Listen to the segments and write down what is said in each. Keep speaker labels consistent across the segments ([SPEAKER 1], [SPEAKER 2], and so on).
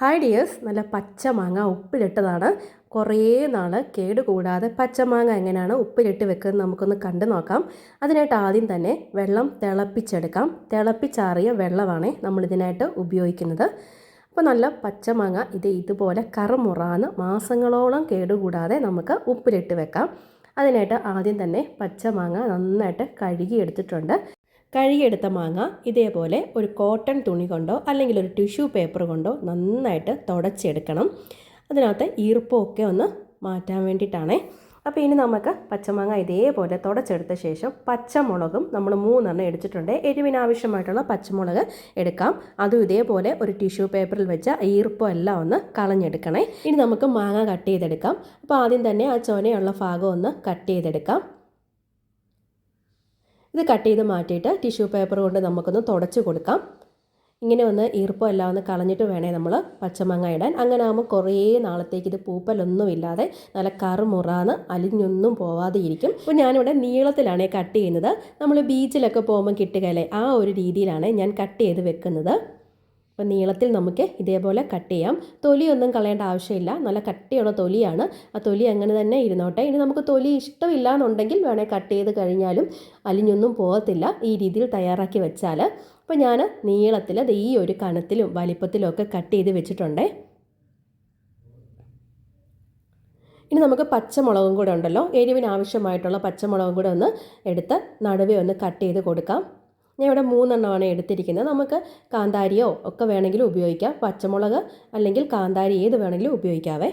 [SPEAKER 1] Hi dears നല്ല പച്ചമാങ്ങ ഉപ്പിലിട്ടതാണ്. കുറേ നാൾ കേടുകൂടാതെ പച്ചമാങ്ങ എങ്ങനെയാണ് ഉപ്പിലിട്ട് വെക്കുന്നത് നമുക്കൊന്ന് കണ്ടു നോക്കാം. അതിനായിട്ട് ആദ്യം തന്നെ വെള്ളം തിളപ്പിച്ചെടുക്കാം. തിളപ്പിച്ചാറിയ വെള്ളമാണ് നമ്മളിതിനായിട്ട് ഉപയോഗിക്കുന്നത്. അപ്പോൾ നല്ല പച്ചമാങ്ങ ഇത് ഇതുപോലെ കറുമുറാന്ന് മാസങ്ങളോളം കേടുകൂടാതെ നമുക്ക് ഉപ്പിലിട്ട് വെക്കാം. അതിനായിട്ട് ആദ്യം തന്നെ പച്ചമാങ്ങ നന്നായിട്ട് കഴുകിയെടുത്തിട്ടുണ്ട്. കഴുകിയെടുത്ത മാങ്ങ ഇതേപോലെ ഒരു കോട്ടൺ തുണി കൊണ്ടോ അല്ലെങ്കിൽ ഒരു ടിഷ്യൂ പേപ്പർ കൊണ്ടോ നന്നായിട്ട് തുടച്ചെടുക്കണം. അതിനകത്ത് ഈർപ്പമൊക്കെ ഒന്ന് മാറ്റാൻ വേണ്ടിയിട്ടാണേ. അപ്പോൾ ഇനി നമുക്ക് പച്ചമാങ്ങ ഇതേപോലെ തുടച്ചെടുത്ത ശേഷം പച്ചമുളകും നമ്മൾ മൂന്നെണ്ണം എടുത്തിട്ടുണ്ട്. എരിവിന് ആവശ്യമായിട്ടുള്ള പച്ചമുളക് എടുക്കാം. അതും ഇതേപോലെ ഒരു ടിഷ്യൂ പേപ്പറിൽ വെച്ച ഈർപ്പം എല്ലാം ഒന്ന് കളഞ്ഞെടുക്കണേ. ഇനി നമുക്ക് മാങ്ങ കട്ട് ചെയ്തെടുക്കാം. അപ്പോൾ ആദ്യം തന്നെ ആ ചൊനയുള്ള ഭാഗം ഒന്ന് കട്ട് ചെയ്തെടുക്കാം. ഇത് കട്ട് ചെയ്ത് മാറ്റിയിട്ട് ടിഷ്യൂ പേപ്പർ കൊണ്ട് നമുക്കൊന്ന് തുടച്ച് കൊടുക്കാം. ഇങ്ങനെ ഒന്ന് ഈർപ്പം എല്ലാം ഒന്ന് കളഞ്ഞിട്ട് വേണേ നമ്മൾ പച്ചമാങ്ങ ഇടാൻ. അങ്ങനെ ആകുമ്പോൾ കുറേ നാളത്തേക്ക് ഇത് പൂപ്പലൊന്നും ഇല്ലാതെ നല്ല കറുമുറാന്ന് അലിഞ്ഞൊന്നും പോവാതെ ഇരിക്കും. അപ്പോൾ ഞാനിവിടെ നീളത്തിലാണ് കട്ട് ചെയ്യുന്നത്. നമ്മൾ ബീച്ചിലൊക്കെ പോകുമ്പോൾ കിട്ടുകയല്ലേ ആ ഒരു രീതിയിലാണ് ഞാൻ കട്ട് ചെയ്ത് വെക്കുന്നത്. അപ്പോൾ നീളത്തിൽ നമുക്ക് ഇതേപോലെ കട്ട് ചെയ്യാം. തൊലിയൊന്നും കളയേണ്ട ആവശ്യമില്ല. നല്ല കട്ടിയുള്ള തൊലിയാണ്. ആ തൊലി അങ്ങനെ തന്നെ ഇരുന്നോട്ടെ. ഇനി നമുക്ക് തൊലി ഇഷ്ടമില്ല എന്നുണ്ടെങ്കിൽ വേണേൽ കട്ട് ചെയ്ത് കഴിഞ്ഞാലും അലിഞ്ഞൊന്നും പോകത്തില്ല. ഈ രീതിയിൽ തയ്യാറാക്കി വെച്ചാൽ അപ്പോൾ ഞാൻ നീളത്തിൽ അത് ഈ ഒരു കനത്തിലും വലിപ്പത്തിലും ഒക്കെ കട്ട് ചെയ്ത് വെച്ചിട്ടുണ്ടേ. ഇനി നമുക്ക് പച്ചമുളകും കൂടെ ഉണ്ടല്ലോ. എരിവിന് ആവശ്യമായിട്ടുള്ള പച്ചമുളകും കൂടെ ഒന്ന് എടുത്ത് നടുവേ ഒന്ന് കട്ട് ചെയ്ത് കൊടുക്കാം. ഞാൻ ഇവിടെ മൂന്നെണ്ണമാണ് എടുത്തിരിക്കുന്നത്. നമുക്ക് കാന്താരിയോ ഒക്കെ വേണമെങ്കിലും ഉപയോഗിക്കാം. പച്ചമുളക് അല്ലെങ്കിൽ കാന്താരി ഏത് വേണമെങ്കിലും ഉപയോഗിക്കാവേ.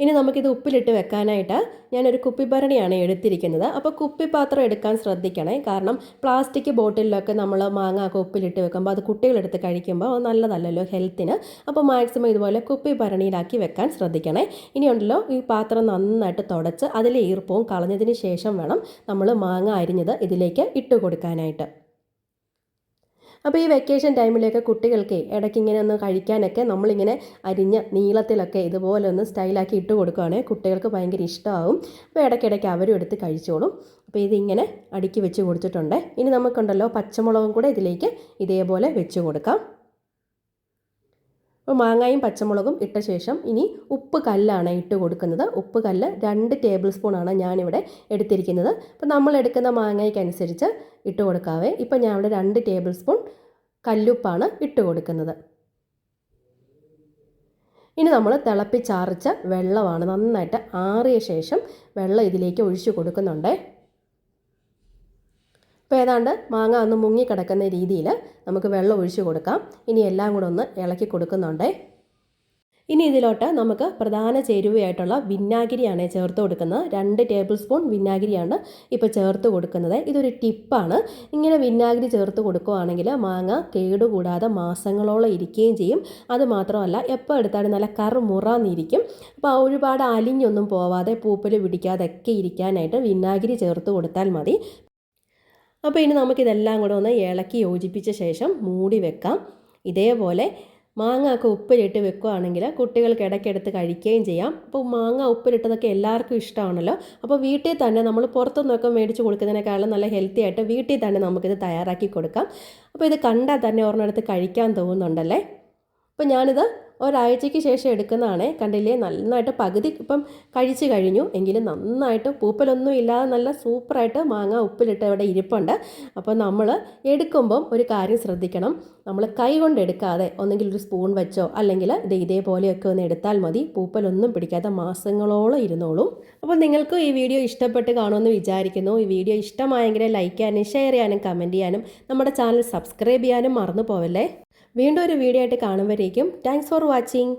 [SPEAKER 1] ഇനി നമുക്കിത് ഉപ്പിലിട്ട് വെക്കാനായിട്ട് ഞാനൊരു കുപ്പിഭരണിയാണ് എടുത്തിരിക്കുന്നത്. അപ്പോൾ കുപ്പിപ്പാത്രം എടുക്കാൻ ശ്രദ്ധിക്കണേ. കാരണം പ്ലാസ്റ്റിക് ബോട്ടിലൊക്കെ നമ്മൾ മാങ്ങ ഒക്കെ ഉപ്പിലിട്ട് വെക്കുമ്പോൾ അത് കുട്ടികളെടുത്ത് കഴിക്കുമ്പോൾ നല്ലതല്ലല്ലോ ഹെൽത്തിന്. അപ്പോൾ മാക്സിമം ഇതുപോലെ കുപ്പി ഭരണിയിലാക്കി വെക്കാൻ ശ്രദ്ധിക്കണേ. ഇനിയുണ്ടല്ലോ ഈ പാത്രം നന്നായിട്ട് തുടച്ച് അതിലെ ഈർപ്പവും കളഞ്ഞതിന് ശേഷം വേണം നമ്മൾ മാങ്ങ അരിഞ്ഞത് ഇതിലേക്ക് ഇട്ട് കൊടുക്കാനായിട്ട്. അപ്പോൾ ഈ വെക്കേഷൻ ടൈമിലൊക്കെ കുട്ടികൾക്ക് ഇടയ്ക്ക് ഇങ്ങനെ ഒന്ന് കഴിക്കാനൊക്കെ നമ്മളിങ്ങനെ അരിഞ്ഞ നീളത്തിലൊക്കെ ഇതുപോലെ ഒന്ന് സ്റ്റൈലാക്കി ഇട്ട് കൊടുക്കുകയാണെങ്കിൽ കുട്ടികൾക്ക് ഭയങ്കര ഇഷ്ടമാവും അപ്പോൾ ഇടയ്ക്കിടയ്ക്ക് അവരും എടുത്ത് കഴിച്ചോളും. അപ്പോൾ ഇതിങ്ങനെ അടുക്കി വെച്ച് കൊടുത്തിട്ടുണ്ട്. ഇനി നമുക്കുണ്ടല്ലോ പച്ചമുളകും കൂടെ ഇതിലേക്ക് ഇതേപോലെ വെച്ച് കൊടുക്കാം. അപ്പോൾ മാങ്ങായും പച്ചമുളകും ഇട്ട ശേഷം ഇനി ഉപ്പ് കല്ലാണ് ഇട്ട് കൊടുക്കുന്നത്. ഉപ്പ് കല്ല് രണ്ട് ടേബിൾ സ്പൂണാണ് ഞാനിവിടെ എടുത്തിരിക്കുന്നത്. അപ്പോൾ നമ്മൾ എടുക്കുന്ന മാങ്ങയ്ക്കനുസരിച്ച് ഇട്ട് കൊടുക്കാവേ. ഇപ്പോൾ ഞാൻ ഇവിടെ രണ്ട് ടേബിൾ സ്പൂൺ കല്ലുപ്പാണ് ഇട്ട് കൊടുക്കുന്നത്. ഇനി നമ്മൾ തിളപ്പിച്ചാറിച്ച വെള്ളമാണ് നന്നായിട്ട് ആറിയ ശേഷം വെള്ളം ഇതിലേക്ക് ഒഴിച്ചു കൊടുക്കുന്നുണ്ടേ. ഇപ്പോൾ ഏതാണ്ട് മാങ്ങ ഒന്ന് മുങ്ങിക്കിടക്കുന്ന രീതിയിൽ നമുക്ക് വെള്ളം ഒഴിച്ചു കൊടുക്കാം. ഇനി എല്ലാം കൂടെ ഒന്ന് ഇളക്കി കൊടുക്കുന്നുണ്ടേ. ഇനി ഇതിലോട്ട് നമുക്ക് പ്രധാന ചേരുവയായിട്ടുള്ള വിന്നാഗിരിയാണ് ചേർത്ത് കൊടുക്കുന്നത്. രണ്ട് ടേബിൾ സ്പൂൺ വിന്നാഗിരിയാണ് ഇപ്പോൾ ചേർത്ത് കൊടുക്കുന്നത്. ഇതൊരു ടിപ്പാണ്. ഇങ്ങനെ വിന്നാഗിരി ചേർത്ത് കൊടുക്കുവാണെങ്കിൽ മാങ്ങ കേടുകൂടാതെ മാസങ്ങളോളം ഇരിക്കുകയും ചെയ്യും. അതുമാത്രമല്ല എപ്പോൾ എടുത്താലും നല്ല കറുമുറാന്നിരിക്കും. അപ്പോൾ ഒരുപാട് അലിഞ്ഞൊന്നും പോവാതെ പൂപ്പൽ പിടിക്കാതൊക്കെ ഇരിക്കാനായിട്ട് വിന്നാഗിരി ചേർത്ത് കൊടുത്താൽ മതി. അപ്പോൾ ഇനി നമുക്കിതെല്ലാം കൂടെ ഒന്ന് ഇളക്കി യോജിപ്പിച്ച ശേഷം മൂടി വെക്കാം. ഇതേപോലെ മാങ്ങ ഒക്കെ ഉപ്പിലിട്ട് വെക്കുകയാണെങ്കിൽ കുട്ടികൾക്ക് ഇടയ്ക്കെടുത്ത് കഴിക്കുകയും ചെയ്യാം. അപ്പോൾ മാങ്ങ ഉപ്പിലിട്ടതൊക്കെ എല്ലാവർക്കും ഇഷ്ടമാണല്ലോ. അപ്പോൾ വീട്ടിൽ തന്നെ നമ്മൾ പുറത്തുനിന്നൊക്കെ മേടിച്ച് കൊടുക്കുന്നതിനേക്കാളും നല്ല ഹെൽത്തി ആയിട്ട് വീട്ടിൽ തന്നെ നമുക്കിത് തയ്യാറാക്കി കൊടുക്കാം. അപ്പോൾ ഇത് കണ്ടാൽ തന്നെ ഒരെണ്ണടുത്ത് കഴിക്കാൻ തോന്നുന്നുണ്ടല്ലേ? അപ്പോൾ ഞാനിത് ഒരാഴ്ചയ്ക്ക് ശേഷം എടുക്കുന്നതാണ്. കണ്ടില്ലേ? നന്നായിട്ട് പകുതി ഇപ്പം കഴിച്ച് കഴിഞ്ഞു. എങ്കിലും നന്നായിട്ട് പൂപ്പലൊന്നും ഇല്ലാതെ നല്ല സൂപ്പറായിട്ട് മാങ്ങ ഉപ്പിലിട്ട് ഇവിടെ ഇരിപ്പുണ്ട്. അപ്പോൾ നമ്മൾ എടുക്കുമ്പം ഒരു കാര്യം ശ്രദ്ധിക്കണം. നമ്മൾ കൈ കൊണ്ട് എടുക്കാതെ ഒന്നെങ്കിൽ ഒരു സ്പൂൺ വെച്ചോ അല്ലെങ്കിൽ ഇത് ഇതേപോലെയൊക്കെ ഒന്ന് എടുത്താൽ മതി. പൂപ്പലൊന്നും പിടിക്കാതെ മാസങ്ങളോളം ഇരുന്നോളും. അപ്പോൾ നിങ്ങൾക്ക് ഈ വീഡിയോ ഇഷ്ടപ്പെട്ട് കാണുമെന്ന് വിചാരിക്കുന്നു. ഈ വീഡിയോ ഇഷ്ടമായെങ്കിൽ ലൈക്ക് ചെയ്യാനും ഷെയർ ചെയ്യാനും കമന്റ് ചെയ്യാനും നമ്മുടെ ചാനൽ സബ്സ്ക്രൈബ് ചെയ്യാനും മറന്നു പോവല്ലേ? വീണ്ടും ഒരു വീഡിയോ ആയിട്ട് കാണുമ്പോഴേക്കും താങ്ക്സ് ഫോർ വാച്ചിങ്